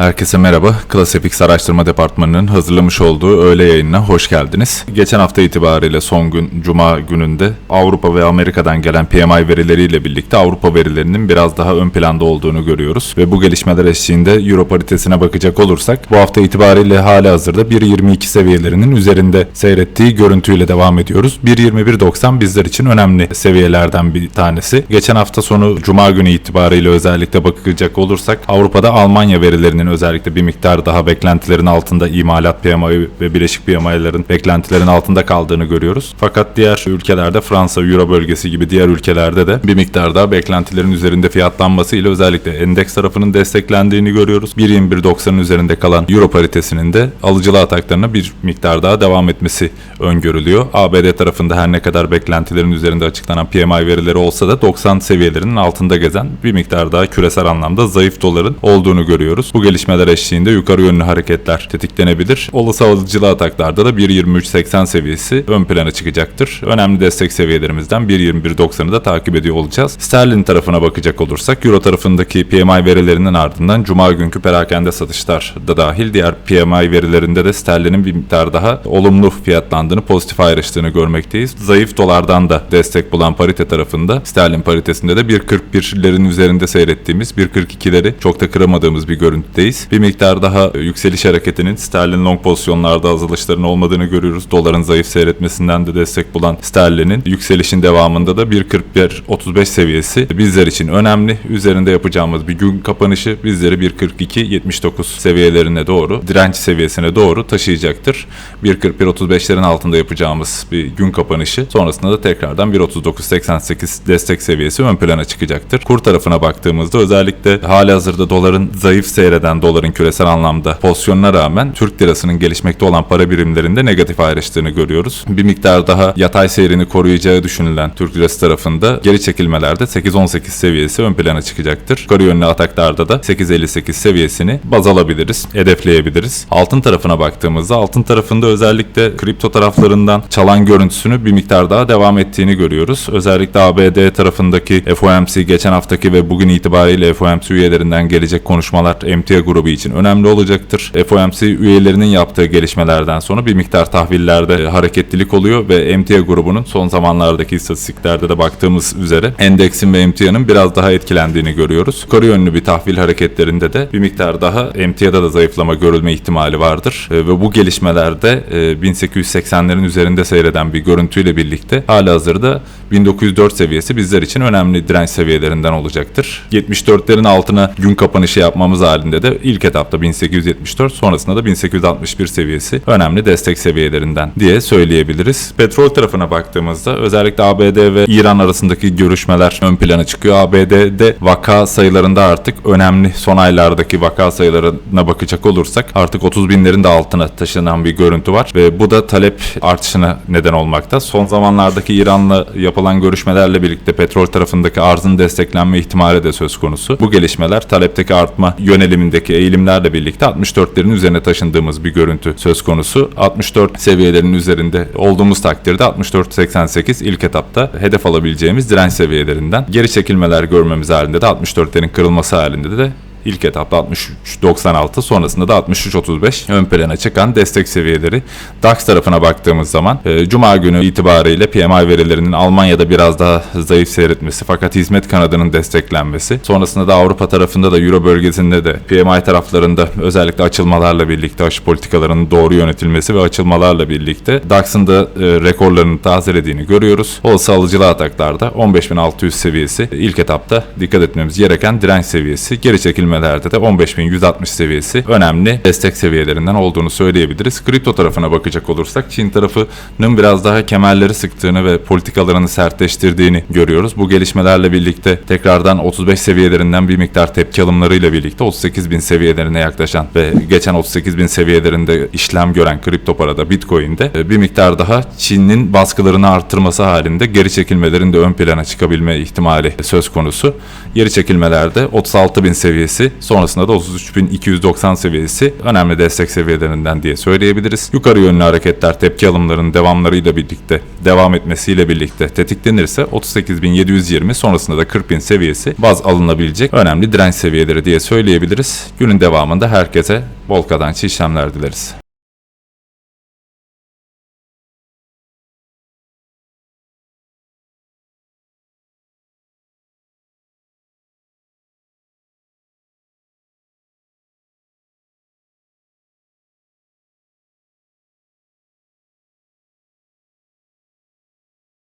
Herkese merhaba. Klasifix Araştırma Departmanı'nın hazırlamış olduğu öğle yayınına hoş geldiniz. Geçen hafta itibariyle son gün Cuma gününde Avrupa ve Amerika'dan gelen PMI verileriyle birlikte Avrupa verilerinin biraz daha ön planda olduğunu görüyoruz. Ve bu gelişmeler eşliğinde Euro paritesine bakacak olursak bu hafta itibariyle hali hazırda 1.22 seviyelerinin üzerinde seyrettiği görüntüyle devam ediyoruz. 1.21.90 bizler için önemli seviyelerden bir tanesi. Geçen hafta sonu Cuma günü itibariyle özellikle bakacak olursak Avrupa'da Almanya verilerinin özellikle bir miktar daha beklentilerin altında imalat PMI ve bileşik PMI'lerin beklentilerin altında kaldığını görüyoruz. Fakat diğer ülkelerde Fransa, Euro bölgesi gibi diğer ülkelerde de bir miktar daha beklentilerin üzerinde fiyatlanması ile özellikle endeks tarafının desteklendiğini görüyoruz. 1.21.90'ın üzerinde kalan Euro paritesinin de alıcılı ataklarına bir miktar daha devam etmesi öngörülüyor. ABD tarafında her ne kadar beklentilerin üzerinde açıklanan PMI verileri olsa da 90 seviyelerinin altında gezen bir miktar daha küresel anlamda zayıf doların olduğunu görüyoruz. Bu gelişmeler eşliğinde yukarı yönlü hareketler tetiklenebilir. Olası alıcılı ataklarda da 1.23.80 seviyesi ön plana çıkacaktır. Önemli destek seviyelerimizden 1.21.90'ı da takip ediyor olacağız. Sterlin tarafına bakacak olursak Euro tarafındaki PMI verilerinin ardından Cuma günkü perakende satışlar da dahil diğer PMI verilerinde de sterlinin bir miktar daha olumlu fiyatlandığını, pozitif ayrıştığını görmekteyiz. Zayıf dolardan da destek bulan parite tarafında sterlin paritesinde de 1.41'lerin üzerinde seyrettiğimiz 1.42'leri çok da kıramadığımız bir görüntüdeyiz. Bir miktar daha yükseliş hareketinin sterlin long pozisyonlarda azalışların olmadığını görüyoruz. Doların zayıf seyretmesinden de destek bulan sterlinin yükselişin devamında da 1.41-35 seviyesi bizler için önemli. Üzerinde yapacağımız bir gün kapanışı bizleri 1.42-79 seviyelerine doğru, direnç seviyesine doğru taşıyacaktır. 1.41-35'lerin altında yapacağımız bir gün kapanışı sonrasında da tekrardan 1.39-88 destek seviyesi ön plana çıkacaktır. Kur tarafına baktığımızda özellikle hali hazırda doların zayıf seyreden doların küresel anlamda pozisyonuna rağmen Türk lirasının gelişmekte olan para birimlerinde negatif ayrıştığını görüyoruz. Bir miktar daha yatay seyrini koruyacağı düşünülen Türk lirası tarafında geri çekilmelerde 8-18 seviyesi ön plana çıkacaktır. Yukarı yönlü ataklarda da 8.58 seviyesini baz alabiliriz, hedefleyebiliriz. Altın tarafına baktığımızda altın tarafında özellikle kripto taraflarından çalan görüntüsünü bir miktar daha devam ettiğini görüyoruz. Özellikle ABD tarafındaki FOMC geçen haftaki ve bugün itibariyle FOMC üyelerinden gelecek konuşmalar emtia grubu için önemli olacaktır. FOMC üyelerinin yaptığı gelişmelerden sonra bir miktar tahvillerde hareketlilik oluyor ve emtia grubunun son zamanlardaki istatistiklerde de baktığımız üzere endeksin ve emtianın biraz daha etkilendiğini görüyoruz. Yukarı yönlü bir tahvil hareketlerinde de bir miktar daha emtiada da zayıflama görülme ihtimali vardır. E, ve bu gelişmelerde e, 1880'lerin üzerinde seyreden bir görüntüyle birlikte hala hazırda 1904 seviyesi bizler için önemli direnç seviyelerinden olacaktır. 74'lerin altına gün kapanışı yapmamız halinde de ilk etapta 1874 sonrasında da 1861 seviyesi önemli destek seviyelerinden diye söyleyebiliriz. Petrol tarafına baktığımızda özellikle ABD ve İran arasındaki görüşmeler ön plana çıkıyor. ABD'de vaka sayılarında artık önemli son aylardaki vaka sayılarına bakacak olursak artık 30 binlerin de altına taşınan bir görüntü var ve bu da talep artışına neden olmakta. Son zamanlardaki İran'la yapılan görüşmelerle birlikte petrol tarafındaki arzın desteklenme ihtimali de söz konusu. Bu gelişmeler talepteki artma yönelimindeki eğilimlerle birlikte 64'lerin üzerine taşındığımız bir görüntü söz konusu. 64 seviyelerinin üzerinde olduğumuz takdirde 64-88 ilk etapta hedef alabileceğimiz direnç seviyelerinden geri çekilmeler görmemiz halinde de 64'lerin kırılması halinde de İlk etapta 63.96 sonrasında da 63.35 ön plana çıkan destek seviyeleri. DAX tarafına baktığımız zaman e, Cuma günü itibariyle PMI verilerinin Almanya'da biraz daha zayıf seyretmesi fakat hizmet kanadının desteklenmesi. Sonrasında da Avrupa tarafında da Euro bölgesinde de PMI taraflarında özellikle açılmalarla birlikte aşı politikalarının doğru yönetilmesi ve açılmalarla birlikte DAX'ın da e, rekorlarını tazelediğini görüyoruz. Olası alıcılı ataklarda 15.600 seviyesi ilk etapta dikkat etmemiz gereken direnç seviyesi. Geri çekilme yükselmelerde de 15.160 seviyesi önemli destek seviyelerinden olduğunu söyleyebiliriz. Kripto tarafına bakacak olursak Çin tarafının biraz daha kemerleri sıktığını ve politikalarını sertleştirdiğini görüyoruz. Bu gelişmelerle birlikte tekrardan 35 seviyelerinden bir miktar tepki alımlarıyla birlikte 38 bin seviyelerine yaklaşan ve geçen 38 bin seviyelerinde işlem gören kripto parada Bitcoin'de e, bir miktar daha Çin'in baskılarını arttırması halinde geri çekilmelerin de ön plana çıkabilme ihtimali söz konusu. Geri çekilmelerde 36 bin seviyesi seviyesi sonrasında da 33.290 seviyesi önemli destek seviyelerinden diye söyleyebiliriz. Yukarı yönlü hareketler tepki alımlarının devamlarıyla birlikte devam etmesiyle birlikte tetiklenirse 38.720 sonrasında da 40.000 seviyesi baz alınabilecek önemli direnç seviyeleri diye söyleyebiliriz. Günün devamında herkese bol kazançlı işlemler dileriz.